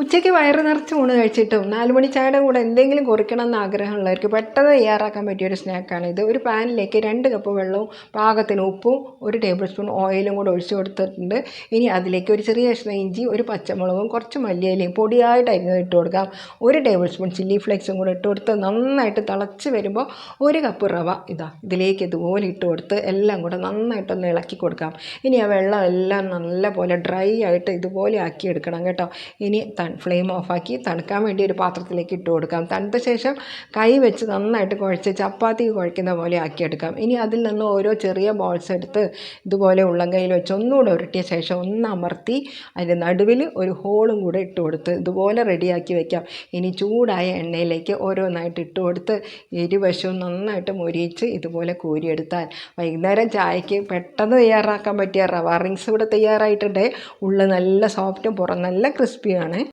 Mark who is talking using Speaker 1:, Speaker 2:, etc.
Speaker 1: ഉച്ചയ്ക്ക് വയറ് നിറച്ച് ഊണ് കഴിച്ചിട്ടും നാലുമണി ചായയുടെ കൂടെ എന്തെങ്കിലും കുറിക്കണം എന്ന് ആഗ്രഹമുള്ളവർക്ക് പെട്ടെന്ന് തയ്യാറാക്കാൻ പറ്റിയ ഒരു സ്നാക്കാണ് ഇത്. ഒരു പാനിലേക്ക് രണ്ട് കപ്പ് വെള്ളവും പാകത്തിന് ഉപ്പും ഒരു ടേബിൾ സ്പൂൺ ഓയിലും കൂടെ ഒഴിച്ചു കൊടുത്തിട്ടുണ്ട്. ഇനി അതിലേക്ക് ഒരു ചെറിയ കഷ്ണം ഇഞ്ചി ഒരു പച്ചമുളകും കുറച്ച് മല്ലിയിലയും പൊടിയായിട്ട് അരിഞ്ഞത് ഇട്ട് കൊടുക്കാം ഒരു ടേബിൾ സ്പൂൺ ചില്ലി ഫ്ലേക്സും കൂടെ ഇട്ട് കൊടുത്ത് നന്നായിട്ട് തിളച്ച് വരുമ്പോൾ ഒരു കപ്പ് റവ ഇതാ ഇതിലേക്ക് ഇതുപോലെ ഇട്ട് കൊടുത്ത് എല്ലാം കൂടെ നന്നായിട്ടൊന്ന് ഇളക്കി കൊടുക്കാം. ഇനി ആ വെള്ളം എല്ലാം നല്ല പോലെ ഡ്രൈ ആയിട്ട് ഇതുപോലെ ആക്കി എടുക്കണം കേട്ടോ. ഇനി ഫ്ലെയിം ഓഫാക്കി തണുക്കാൻ വേണ്ടി ഒരു പാത്രത്തിലേക്ക് ഇട്ട് കൊടുക്കാം. തണുത്ത ശേഷം കൈ വെച്ച് നന്നായിട്ട് കുഴച്ച് ചപ്പാത്തി കുഴക്കുന്ന പോലെ ആക്കിയെടുക്കാം. ഇനി അതിൽ നിന്ന് ഓരോ ചെറിയ ബോൾസ് എടുത്ത് ഇതുപോലെ ഉള്ളം കയ്യിൽ വെച്ച് ഒന്നുകൂടെ ഉരുട്ടിയ ശേഷം ഒന്ന് അമർത്തി അതിന്റെ നടുവിൽ ഒരു ഹോളും കൂടെ ഇട്ട് കൊടുത്ത് ഇതുപോലെ റെഡിയാക്കി വെക്കാം. ഇനി ചൂടായ എണ്ണയിലേക്ക് ഓരോന്നായിട്ട് ഇട്ട് കൊടുത്ത് ഇരുവശവും നന്നായിട്ട് മൊരിയിച്ച് ഇതുപോലെ കോരിയെടുത്താൽ വൈകുന്നേരം ചായക്ക് പെട്ടെന്ന് തയ്യാറാക്കാൻ പറ്റിയ റവ റിങ്സ് ഇവിടെ തയ്യാറായിട്ടുണ്ട്. ഉള്ളിൽ നല്ല സോഫ്റ്റും പുറം നല്ല ക്രിസ്പിയാണ്